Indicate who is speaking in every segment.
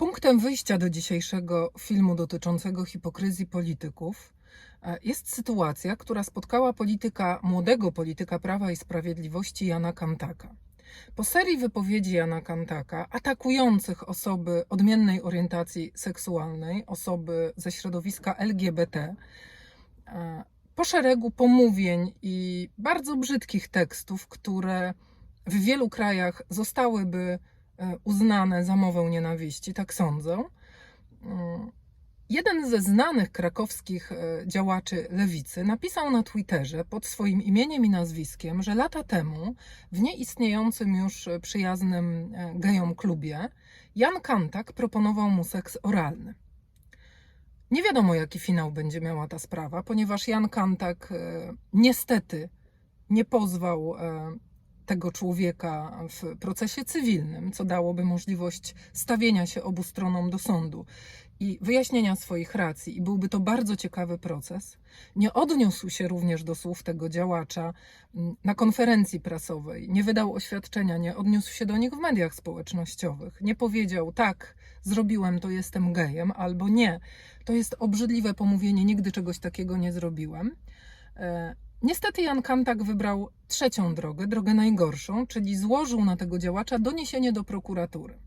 Speaker 1: Punktem wyjścia do dzisiejszego filmu dotyczącego hipokryzji polityków e, jest sytuacja, która spotkała polityka, młodego polityka Prawa i Sprawiedliwości Jana Kantaka. Po serii wypowiedzi Jana Kantaka atakujących osoby odmiennej orientacji seksualnej, osoby ze środowiska LGBT, e, po szeregu pomówień i bardzo brzydkich tekstów, które w wielu krajach zostałyby uznane za mowę nienawiści, tak sądzę. Mm, Jeden ze znanych krakowskich e, działaczy lewicy napisał na Twitterze pod swoim imieniem i nazwiskiem, że lata temu w nieistniejącym już przyjaznym e, gejom klubie Jan Kantak proponował mu seks oralny. Nie wiadomo, jaki finał będzie miała ta sprawa, ponieważ Jan Kantak e, niestety nie pozwał e, tego człowieka w procesie cywilnym, co dałoby możliwość stawienia się obu stronom do sądu i wyjaśnienia swoich racji, i byłby to bardzo ciekawy proces. Nie odniósł się również do słów tego działacza na konferencji prasowej, nie wydał oświadczenia, nie odniósł się do nich w mediach społecznościowych, nie powiedział tak, zrobiłem to, jestem gejem, albo nie, to jest obrzydliwe pomówienie, nigdy czegoś takiego nie zrobiłem. Niestety Jan Kantak wybrał trzecią drogę, drogę najgorszą, czyli złożył na tego działacza doniesienie do prokuratury.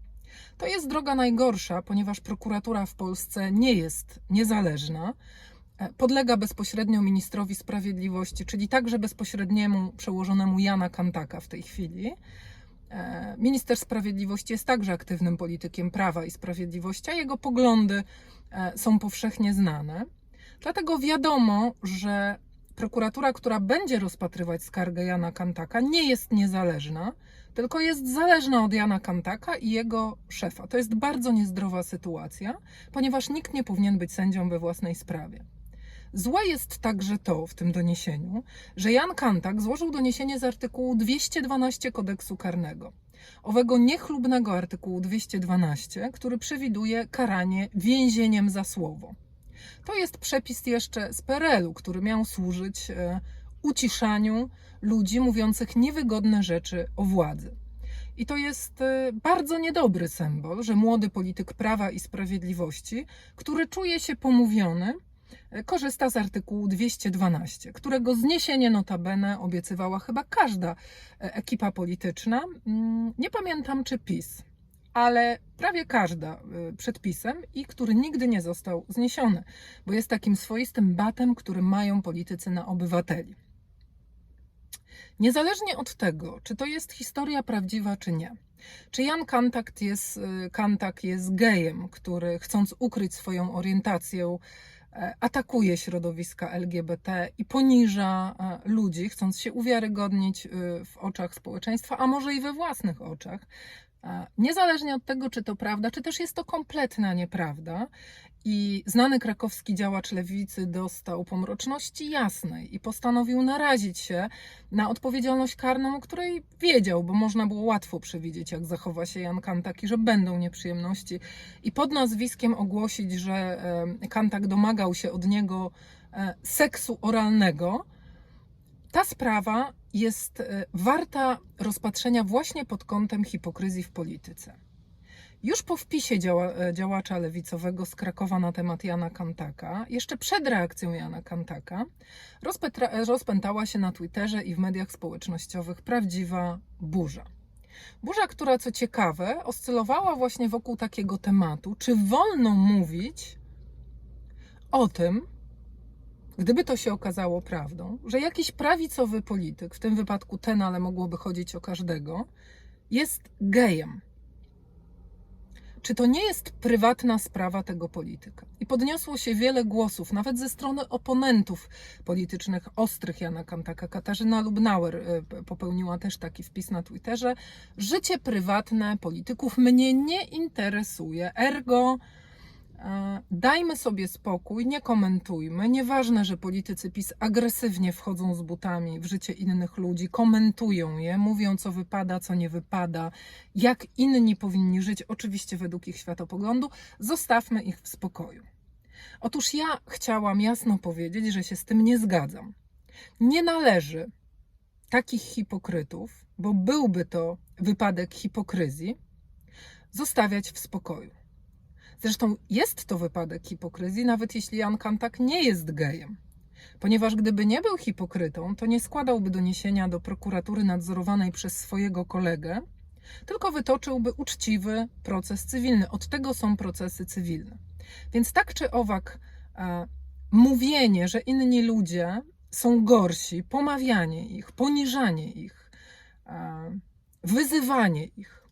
Speaker 1: To jest droga najgorsza, ponieważ prokuratura w Polsce nie jest niezależna. e, Podlega bezpośrednio ministrowi sprawiedliwości, czyli także bezpośredniemu przełożonemu Jana Kantaka w tej chwili. E, Minister Sprawiedliwości jest także aktywnym politykiem prawa i sprawiedliwości, a jego poglądy e, są powszechnie znane. Dlatego wiadomo, że prokuratura, która będzie rozpatrywać skargę Jana Kantaka, nie jest niezależna, tylko jest zależna od Jana Kantaka i jego szefa. To jest bardzo niezdrowa sytuacja, ponieważ nikt nie powinien być sędzią we własnej sprawie. Złe jest także to w tym doniesieniu, że Jan Kantak złożył doniesienie z artykułu 212 kodeksu karnego. Owego niechlubnego artykułu 212, który przewiduje karanie więzieniem za słowo. To jest przepis jeszcze z PRL-u, który miał służyć e, uciszaniu ludzi mówiących niewygodne rzeczy o władzy. I to jest e, bardzo niedobry symbol, że młody polityk prawa i sprawiedliwości, który czuje się pomówiony, e, korzysta z artykułu 212, którego zniesienie notabene obiecywała chyba każda ekipa polityczna. Mm, Nie pamiętam czy PiS, ale prawie każda y, przed PiSem i który nigdy nie został zniesiony, bo jest takim swoistym batem, który mają politycy na obywateli. Niezależnie od tego, czy to jest historia prawdziwa, czy nie, czy Jan Kantak jest, y, Kantak jest gejem, który chcąc ukryć swoją orientację, e, atakuje środowiska LGBT i poniża e, ludzi, chcąc się uwiarygodnić y, w oczach społeczeństwa, a może i we własnych oczach, Niezależnie od tego, czy to prawda, czy też jest to kompletna nieprawda. I znany krakowski działacz lewicy dostał pomroczności jasnej i postanowił narazić się na odpowiedzialność karną, o której wiedział, bo można było łatwo przewidzieć, jak zachowa się Jan Kantak i że będą nieprzyjemności. I pod nazwiskiem ogłosić, że Kantak domagał się od niego e, seksu oralnego. Ta sprawa jest e, warta rozpatrzenia właśnie pod kątem hipokryzji w polityce. Już po wpisie działa, e, działacza lewicowego z Krakowa na temat Jana Kantaka, jeszcze przed reakcją Jana Kantaka, rozpetra, e, rozpętała się na Twitterze i w mediach społecznościowych prawdziwa burza. Burza, która co ciekawe, oscylowała właśnie wokół takiego tematu, czy wolno mówić o tym, gdyby to się okazało prawdą, że jakiś prawicowy polityk, w tym wypadku ten, ale mogłoby chodzić o każdego, jest gejem. Czy to nie jest prywatna sprawa tego polityka? I podniosło się wiele głosów, nawet ze strony oponentów politycznych, ostrych Jana Kantaka. Katarzyna Lubnauer y, popełniła też taki wpis na Twitterze. Życie prywatne polityków mnie nie interesuje, ergo Dajmy sobie spokój, nie komentujmy. Nieważne, że politycy PiS agresywnie wchodzą z butami w życie innych ludzi, komentują je, mówią, co wypada, co nie wypada, jak inni powinni żyć, oczywiście według ich światopoglądu. Zostawmy ich w spokoju. Otóż ja chciałam jasno powiedzieć, że się z tym nie zgadzam. Nie należy takich hipokrytów, bo byłby to wypadek hipokryzji, zostawiać w spokoju. Zresztą jest to wypadek hipokryzji, nawet jeśli Jan Kantak nie jest gejem. Ponieważ gdyby nie był hipokrytą, to nie składałby doniesienia do prokuratury nadzorowanej przez swojego kolegę, tylko wytoczyłby uczciwy proces cywilny. Od tego są procesy cywilne. Więc tak czy owak, e, mówienie, że inni ludzie są gorsi, pomawianie ich, poniżanie ich, e, wyzywanie ich,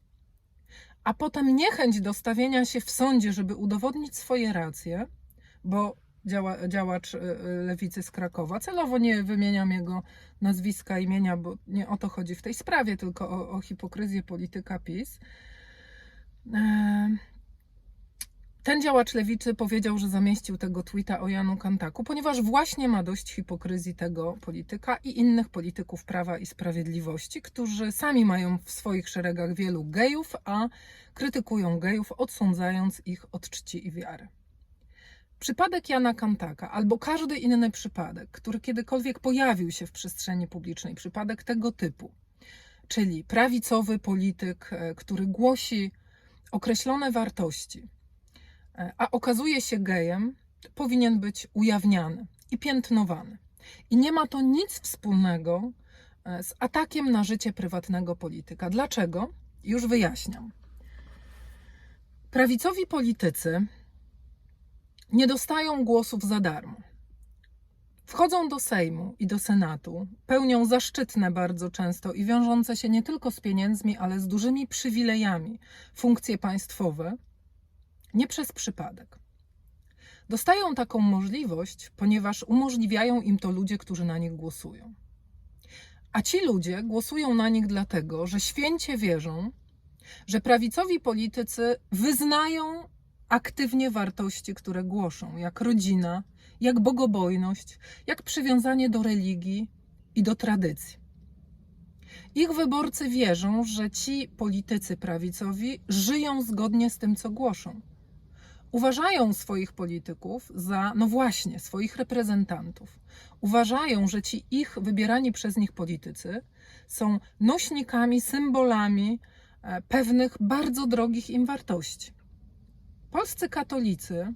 Speaker 1: a potem niechęć do stawienia się w sądzie, żeby udowodnić swoje racje, bo działa, działacz e, lewicy z Krakowa, celowo nie wymieniam jego nazwiska, imienia, bo nie o to chodzi w tej sprawie, tylko o, o hipokryzję polityka PiS. E, ten działacz lewicy powiedział, że zamieścił tego tweeta o Janu Kantaku, ponieważ właśnie ma dość hipokryzji tego polityka i innych polityków prawa i sprawiedliwości, którzy sami mają w swoich szeregach wielu gejów, a krytykują gejów, odsądzając ich od czci i wiary. Przypadek Jana Kantaka albo każdy inny przypadek, który kiedykolwiek pojawił się w przestrzeni publicznej, przypadek tego typu, czyli prawicowy polityk, e, który głosi określone wartości, a okazuje się gejem, powinien być ujawniany i piętnowany. I nie ma to nic wspólnego e, z atakiem na życie prywatnego polityka. Dlaczego? Już wyjaśniam. Prawicowi politycy nie dostają głosów za darmo. Wchodzą do Sejmu i do Senatu, pełnią zaszczytne bardzo często i wiążące się nie tylko z pieniędzmi, ale z dużymi przywilejami funkcje państwowe, nie przez przypadek. Dostają taką możliwość, ponieważ umożliwiają im to ludzie, którzy na nich głosują. A ci ludzie głosują na nich dlatego, że święcie wierzą, że prawicowi politycy wyznają aktywnie wartości, które głoszą, jak rodzina, jak bogobojność, jak przywiązanie do religii i do tradycji. Ich wyborcy wierzą, że ci politycy prawicowi żyją zgodnie z tym, co głoszą. Uważają swoich polityków za, no właśnie, swoich reprezentantów. Uważają, że ci ich wybierani przez nich politycy są nośnikami, symbolami e, pewnych bardzo drogich im wartości. Polscy katolicy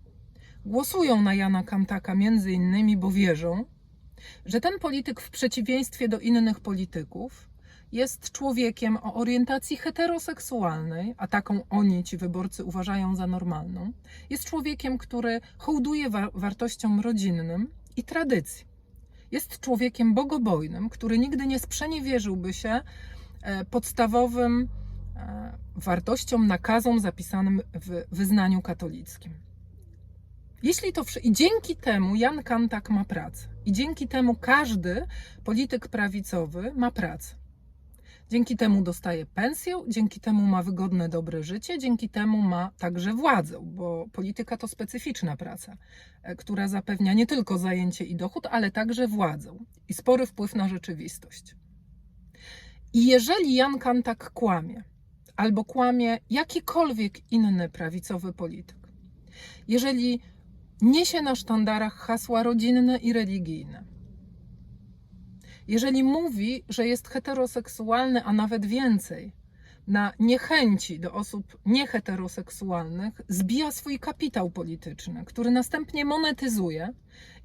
Speaker 1: głosują na Jana Kantaka między innymi, bo wierzą, że ten polityk w przeciwieństwie do innych polityków jest człowiekiem o orientacji heteroseksualnej, a taką oni, ci wyborcy, uważają za normalną. Jest człowiekiem, który hołduje wa wartościom rodzinnym i tradycji. Jest człowiekiem bogobojnym, który nigdy nie sprzeniewierzyłby się e, podstawowym e, wartościom, nakazom zapisanym w wyznaniu katolickim. Jeśli to i dzięki temu Jan Kantak ma pracę. I dzięki temu każdy polityk prawicowy ma pracę. Dzięki temu dostaje pensję, dzięki temu ma wygodne, dobre życie, dzięki temu ma także władzę, bo polityka to specyficzna praca, e, która zapewnia nie tylko zajęcie i dochód, ale także władzę i spory wpływ na rzeczywistość. I jeżeli Jan Kantak kłamie, albo kłamie jakikolwiek inny prawicowy polityk, jeżeli niesie na sztandarach hasła rodzinne i religijne, jeżeli mówi, że jest heteroseksualny, a nawet więcej, na niechęci do osób nieheteroseksualnych zbija swój kapitał polityczny, który następnie monetyzuje,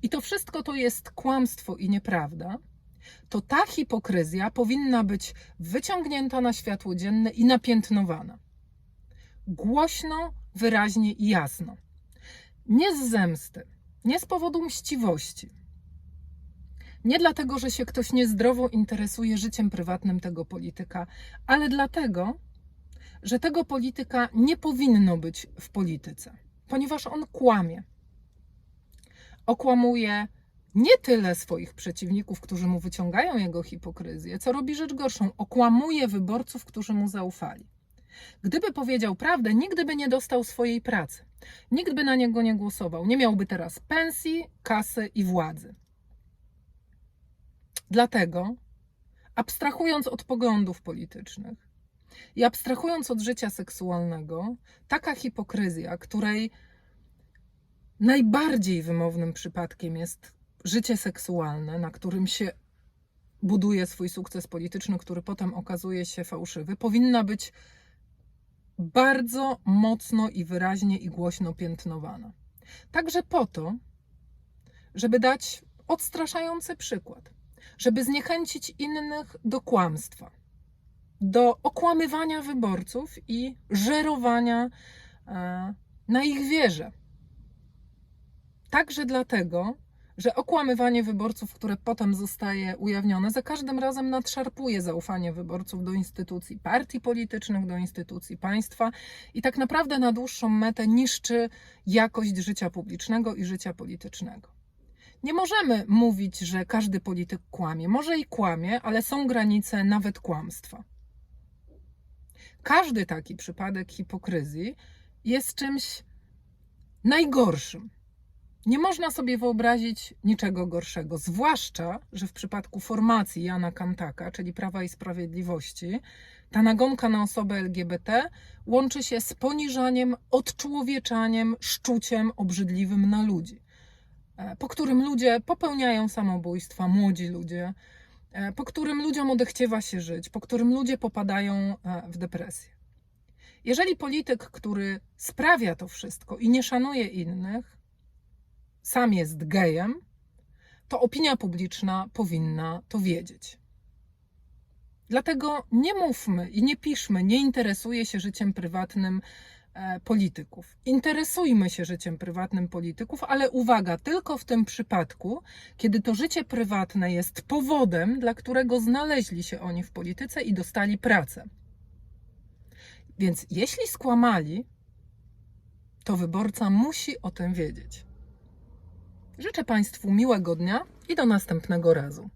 Speaker 1: i to wszystko to jest kłamstwo i nieprawda, to ta hipokryzja powinna być wyciągnięta na światło dzienne i napiętnowana. Głośno, wyraźnie i jasno. Nie z zemsty, nie z powodu mściwości. Nie dlatego, że się ktoś niezdrowo interesuje życiem prywatnym tego polityka, ale dlatego, że tego polityka nie powinno być w polityce, ponieważ on kłamie. Okłamuje nie tyle swoich przeciwników, którzy mu wyciągają jego hipokryzję, co robi rzecz gorszą okłamuje wyborców, którzy mu zaufali. Gdyby powiedział prawdę, nigdy by nie dostał swojej pracy. Nikt by na niego nie głosował. Nie miałby teraz pensji, kasy i władzy. Dlatego, abstrahując od poglądów politycznych i abstrahując od życia seksualnego, taka hipokryzja, której najbardziej wymownym przypadkiem jest życie seksualne, na którym się buduje swój sukces polityczny, który potem okazuje się fałszywy, powinna być bardzo mocno i wyraźnie i głośno piętnowana. Także po to, żeby dać odstraszający przykład, żeby zniechęcić innych do kłamstwa, do okłamywania wyborców i żerowania e, na ich wierze. Także dlatego, że okłamywanie wyborców, które potem zostaje ujawnione, za każdym razem nadszarpuje zaufanie wyborców do instytucji partii politycznych, do instytucji państwa i tak naprawdę na dłuższą metę niszczy jakość życia publicznego i życia politycznego. Nie możemy mówić, że każdy polityk kłamie. Może i kłamie, ale są granice nawet kłamstwa. Każdy taki przypadek hipokryzji jest czymś najgorszym. Nie można sobie wyobrazić niczego gorszego, zwłaszcza, że w przypadku formacji Jana Kantaka, czyli Prawa i Sprawiedliwości, ta nagonka na osobę LGBT łączy się z poniżaniem, odczłowieczaniem, szczuciem obrzydliwym na ludzi, po którym ludzie popełniają samobójstwa, młodzi ludzie, e, po którym ludziom odechciewa się żyć, po którym ludzie popadają e, w depresję. Jeżeli polityk, który sprawia to wszystko i nie szanuje innych, sam jest gejem, to opinia publiczna powinna to wiedzieć. Dlatego nie mówmy i nie piszmy, nie interesuje się życiem prywatnym e, polityków. Interesujmy się życiem prywatnym polityków, ale uwaga, tylko w tym przypadku, kiedy to życie prywatne jest powodem, dla którego znaleźli się oni w polityce i dostali pracę. Więc jeśli skłamali, to wyborca musi o tym wiedzieć. Życzę Państwu miłego dnia i do następnego razu.